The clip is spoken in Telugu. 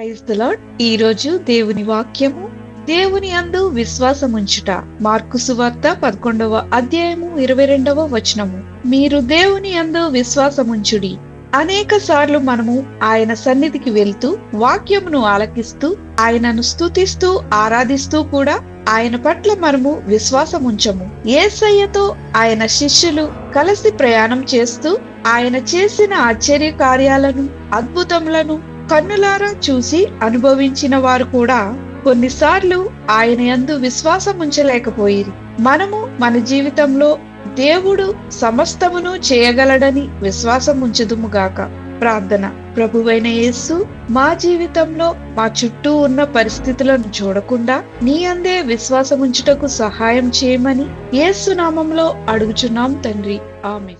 ప్రైజ్ ద ఈ రోజు దేవుని వాక్యము దేవుని అందు విశ్వాసముంచుట. మార్కు సువార్త పదకొండవ అధ్యాయము ఇరవై రెండవ వచనము. మీరు దేవుని అందు విశ్వాసముంచుడి. అనేక సార్లు మనము ఆయన సన్నిధికి వెళ్తూ వాక్యమును ఆలకిస్తూ ఆయనను స్తుతిస్తూ ఆరాధిస్తూ కూడా ఆయన పట్ల మనము విశ్వాసముంచము. ఏసయ్యతో ఆయన శిష్యులు కలిసి ప్రయాణం చేస్తూ ఆయన చేసిన ఆశ్చర్య కార్యాలను అద్భుతములను కన్నులారా చూసి అనుభవించిన వారు కూడా కొన్నిసార్లు ఆయన యందు విశ్వాసం ఉంచలేకపోయిరి మనము మన జీవితంలో దేవుడు సమస్తమును చేయగలడని విశ్వాసం ఉంచుదుముగాక ప్రార్థన. ప్రభువైన యేసు మా జీవితంలో మా చుట్టూ ఉన్న పరిస్థితులను చూడకుండా నీ అందే విశ్వాసం ఉంచుటకు సహాయం చేయమని యేసు నామంలో అడుగుచున్నాం తండ్రి. ఆమె